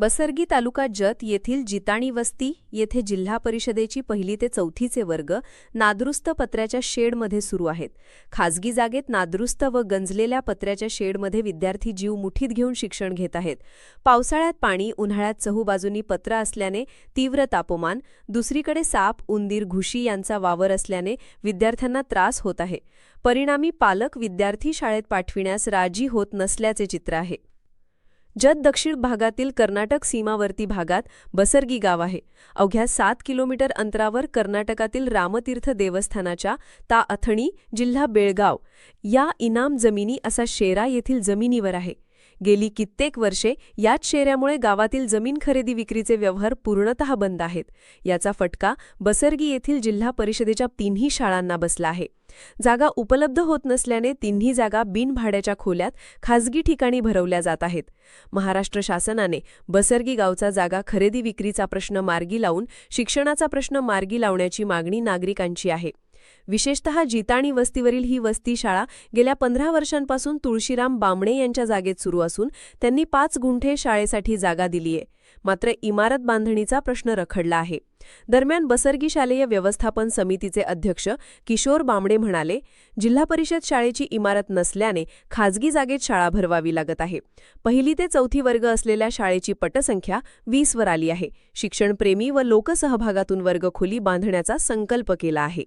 बसरगी तालुका जत येथील जिताणी वस्ती येथे जिल्हा परिषदेची पहिली ते चौथीचे वर्ग नादुरुस्त पत्र्याच्या शेडमध्ये सुरू आहेत. खासगी जागेत नादुरुस्त व गंजलेल्या पत्र्याच्या शेडमध्ये विद्यार्थी जीव मुठीत घेऊन शिक्षण घेत आहेत. पावसाळ्यात पाणी उन्हाळ्यात चहूबाजूनी पत्र असल्याने तीव्र तापमान दुसरीकडे साप उंदीर घुशी यांचा वावर असल्याने विद्यार्थ्यांना त्रास होत आहे. परिणामी पालक विद्यार्थी शाळेत पाठविण्यास राजी होत नसल्याचे चित्र आहे. जत दक्षिण भागातील कर्नाटक सीमावर्ती भागात बसरगी गाव आहे. अवघ्या सात किलोमीटर अंतरावर कर्नाटकातील रामतीर्थ देवस्थानाच्या ता अथणी जिल्हा बेळगाव या इनाम जमिनी असा शेरा येथील जमिनीवर आहे. गेली कित्येक वर्षे याच शेऱ्यामुळे गावातील जमीन खरेदी विक्रीचे व्यवहार पूर्णतः बंद आहेत. याचा फटका बसरगी येथील जिल्हा परिषदेच्या तिन्ही शाळांना बसला आहे. जागा उपलब्ध होत नसल्याने तिन्ही जागा बिनभाड्याच्या खोल्यात खासगी ठिकाणी भरवल्या जात आहेत. महाराष्ट्र शासनाने बसरगी गावचा जागा खरेदी विक्रीचा प्रश्न मार्गी लावून शिक्षणाचा प्रश्न मार्गी लावण्याची मागणी नागरिकांची आहे. विशेषतः जिताणी वस्तीवरील ही वस्ती शाळा गेल्या पंधरा वर्षांपासून तुळशीराम बांबणे यांच्या जागेत सुरू असून त्यांनी पाच गुंठे शाळेसाठी जागा दिलीये मात्र इमारत बांधणीचा प्रश्न रखडला आहे. दरम्यान बसर्गी शालेय व्यवस्थापन समितीचे अध्यक्ष किशोर बांबडे म्हणाले जिल्हा परिषद शाळेची इमारत नसल्याने खाजगी जागेत शाळा भरवावी लागत आहे. पहिली ते चौथी वर्ग असलेल्या शाळेची पटसंख्या वीसवर आली आहे. शिक्षणप्रेमी व लोकसहभागातून वर्गखोली बांधण्याचा संकल्प केला आहे.